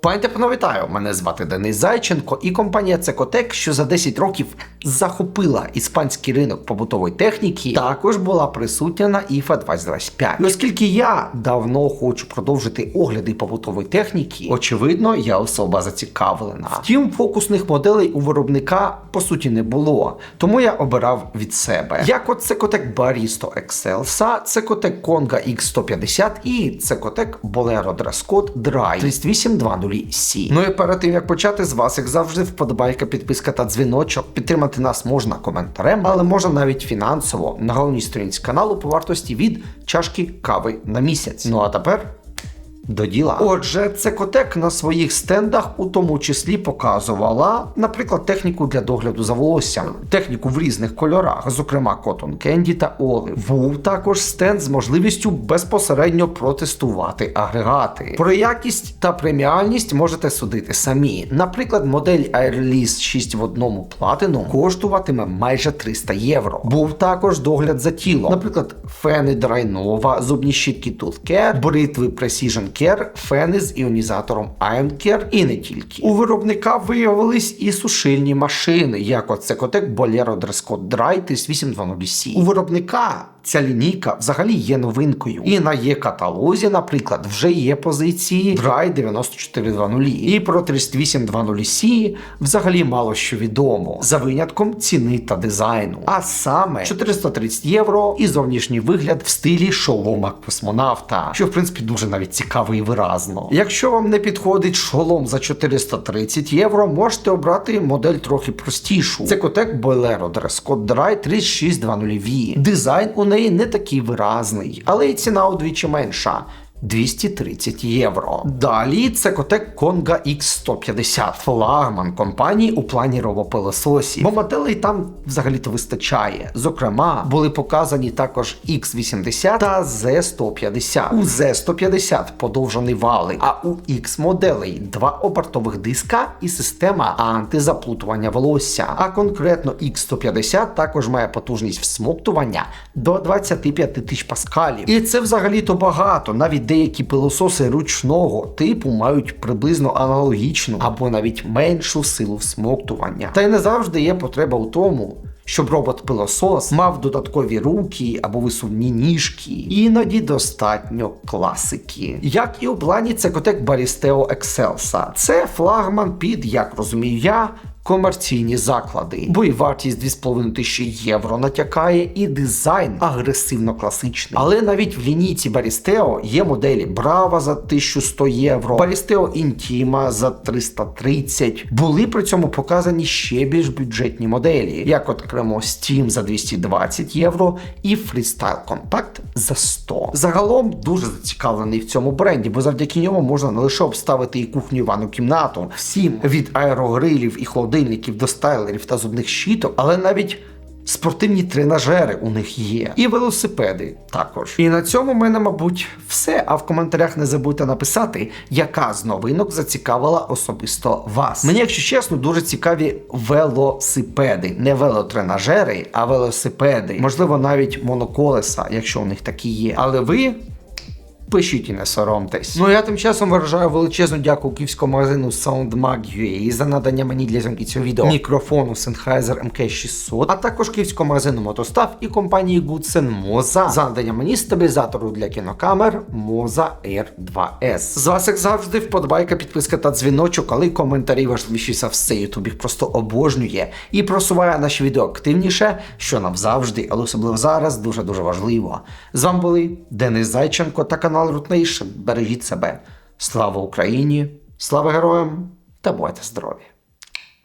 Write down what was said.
Пані панове, вітаю! Мене звати Денис Зайченко і компанія Цекотек, що за 10 років захопила іспанський ринок побутової техніки, також була присутня на IFA 2025. І оскільки я давно хочу продовжити огляди побутової техніки, очевидно, я особа зацікавлена. Втім, фокусних моделей у виробника по суті не було, тому я обирав від себе. Як от Цекотек Baristo Excelsa, Цекотек Conga X150 і Цекотек Bolero Dresscode Dry 3820C. Ну і перед тим як почати з вас, як завжди, вподобайка, підписка та дзвіночок. Підтримати нас можна коментарем, але можна навіть фінансово на головній сторінці каналу по вартості від чашки кави на місяць. Ну а тепер. До діла. Отже, Цекотек на своїх стендах у тому числі показувала, наприклад, техніку для догляду за волоссям, техніку в різних кольорах, зокрема Cotton Candy та Olive. Був також стенд з можливістю безпосередньо протестувати агрегати. Про якість та преміальність можете судити самі. Наприклад, модель Airlist 6 в одному Platinum коштуватиме майже 300 євро. Був також догляд за тілом, наприклад, фени Драйнова, зубні щітки Tooth Care, бритви Precision Care, фени з іонізатором Care і не тільки. У виробника виявились і сушильні машини, як от Cecotec Bolero Dresscode Dry 3820C. У виробника ця лінійка взагалі є новинкою. І на є каталозі, наприклад, вже є позиції Dry 9420. І про 3820C взагалі мало що відомо, за винятком ціни та дизайну. А саме 430 євро і зовнішній вигляд в стилі шолома космонавта, що в принципі дуже навіть цікаво і виразно. Якщо вам не підходить шолом за 430 євро, можете обрати модель трохи простішу. Це Котек Bolero Dresscode Dry 3620V. Дизайн у неї не такий виразний, але і ціна удвічі менша. 230 євро. Далі це котек Conga X150, флагман компанії у плані робопилососів, бо моделей там взагалі-то вистачає. Зокрема, були показані також X80 та Z150. У Z150 подовжений валик, а у X моделей два обертових диска і система антизаплутування волосся. А конкретно X150 також має потужність всмоктування до 25 тисяч паскалів. І це взагалі-то багато, навіть деякі пилососи ручного типу мають приблизно аналогічну або навіть меншу силу всмоктування. Та й не завжди є потреба у тому. Щоб робот-пилосос мав додаткові руки або висувні ніжки, іноді достатньо класики. Як і у плані Цекотек Baristeo Excelsa. Це флагман під, як розумію я, комерційні заклади, бо і вартість 2,5 тисячі євро натякає, і дизайн агресивно класичний. Але навіть в лінійці Baristeo є моделі Brava за 1100 євро, Baristeo Intima за 330. Були при цьому показані ще більш бюджетні моделі, як окремо Steam за 220 євро і Freestyle Compact за 100. Загалом дуже зацікавлений в цьому бренді, бо завдяки ньому можна не лише обставити і кухню і ванну кімнату, всім від аерогрилів і холодильників до стайлерів та зубних щіток, але навіть. Спортивні тренажери у них є, і велосипеди також. І на цьому в мене, мабуть, все. А в коментарях не забудьте написати, яка з новинок зацікавила особисто вас. Мені, якщо чесно, дуже цікаві велосипеди, не велотренажери, а велосипеди. Можливо, навіть моноколеса, якщо у них такі є. Але ви. Пишіть і не соромтесь. Ну я тим часом виражаю величезну дяку київському магазину SoundMag.ua за надання мені для зйомки цього відео мікрофону Sennheiser MK600, а також київському магазину Мотостав і компанії Goodsen Moza за надання мені стабілізатору для кінокамер Moza Air 2S. З вас, як завжди, вподобайка, підписка та дзвіночок, але коментарі важливіші за все. Ютуб просто обожнює і просуває наші відео активніше, що нам завжди, але особливо зараз, дуже дуже важливо. З вами були Денис Зайченко та канал Root Nation. Бережіть себе. Слава Україні! Слава героям та будьте здорові!